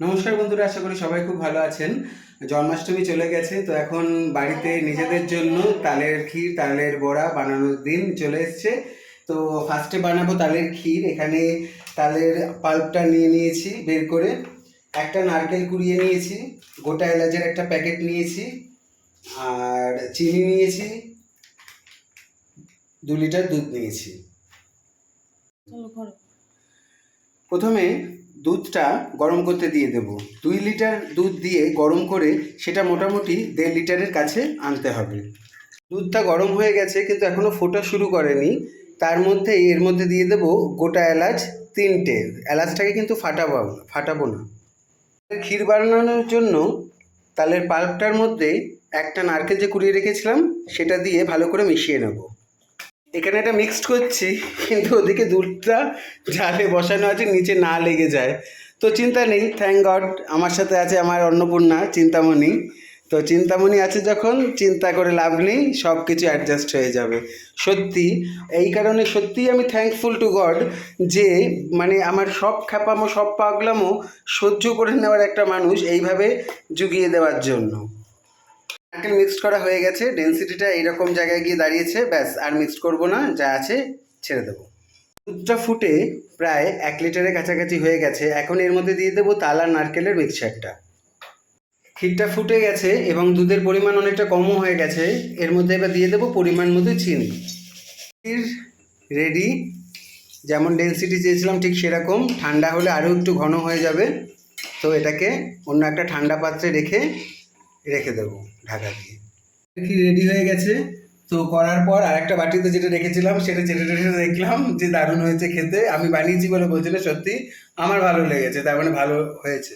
নমস্কার বন্ধুরা আশা করি সবাই খুব ভালো আছেন। জন্মাষ্টমী চলে গেছে তো এখন বাড়িতে নিজেদের জন্য তালের ক্ষীর তালের বড়া বানানোর দিন চলে এসছে। তো ফার্স্টে বানাবো তালের ক্ষীর এখানে তালের পাল্পটা নিয়ে নিয়েছি বের করে। একটা নারকেল কুড়িয়ে নিয়েছি গোটা এলাচের একটা প্যাকেট নিয়েছি আর চিনি নিয়েছি দু লিটার দুধ নিয়েছি। প্রথমে দুধটা গরম করতে দিয়ে দেব। দুই লিটার দুধ দিয়ে গরম করে সেটা মোটামুটি দেড় লিটারের কাছে আনতে হবে। দুধটা গরম হয়ে গেছে কিন্তু এখনও ফোটা শুরু করেনি। তার মধ্যে এর মধ্যে দিয়ে দেব গোটা এলাচ তিনটে। এলাচটাকে কিন্তু ফাটাবো ফাটাবো না। ক্ষীর বানানোর জন্য তালের পাল্পটার মধ্যে একটা নারকেল যে কুড়িয়ে রেখেছিলাম, সেটা দিয়ে ভালো করে মিশিয়ে নেব। এখানে এটা মিক্সড করছি, কিন্তু ওদিকে দুধটা জালে বসানো আছে, নিচে না লেগে যায়। তো চিন্তা নেই থ্যাংক গড আমার সাথে আছে আমার অন্নপূর্ণা, চিন্তামণি। তো চিন্তামণি আছে যখন, চিন্তা করে লাভ নেই সব কিছু অ্যাডজাস্ট হয়ে যাবে। সত্যি, এই কারণে সত্যিই আমি থ্যাঙ্কফুল টু গড যে মানে আমার সব খ্যাপামো, সব পাগলামো সহ্য করে নেওয়ার একটা মানুষ এইভাবে জুগিয়ে দেওয়ার জন্য। নারকেল মিক্সড করা হয়ে গেছে ডেন্সিটিটা এইরকম জায়গায় গিয়ে দাঁড়িয়েছে, ব্যাস, আর মিক্সড করব না, যা আছে ছেড়ে দেবো। দুধটা ফুটে প্রায় এক লিটারের কাছাকাছি হয়ে গেছে, এখন এর মধ্যে দিয়ে দেবো তাল আর নারকেলের মিক্সচারটা। ক্ষীরটা ফুটে গেছে এবং দুধের পরিমাণ অনেকটা কমও হয়ে গেছে, এর মধ্যে এবার দিয়ে দেবো পরিমাণ মতো চিনি। ক্ষীর রেডি যেমন ডেন্সিটি চেয়েছিলাম ঠিক সেরকম, ঠান্ডা হলে আরও একটু ঘন হয়ে যাবে, তো এটাকে অন্য একটা ঠান্ডা পাত্রে রেখে রেখে দেবো ঢাকা দিয়ে। কি রেডি হয়ে গেছে? তো করার পর আর একটা বাটিতে যেটা রেখেছিলাম, সেটা চেটে টেটে দেখলাম যে দারুণ হয়েছে খেতে। আমি বানিয়েছি বলে বলছি না সত্যি আমার ভালো লেগেছে, তার মানে ভালো হয়েছে।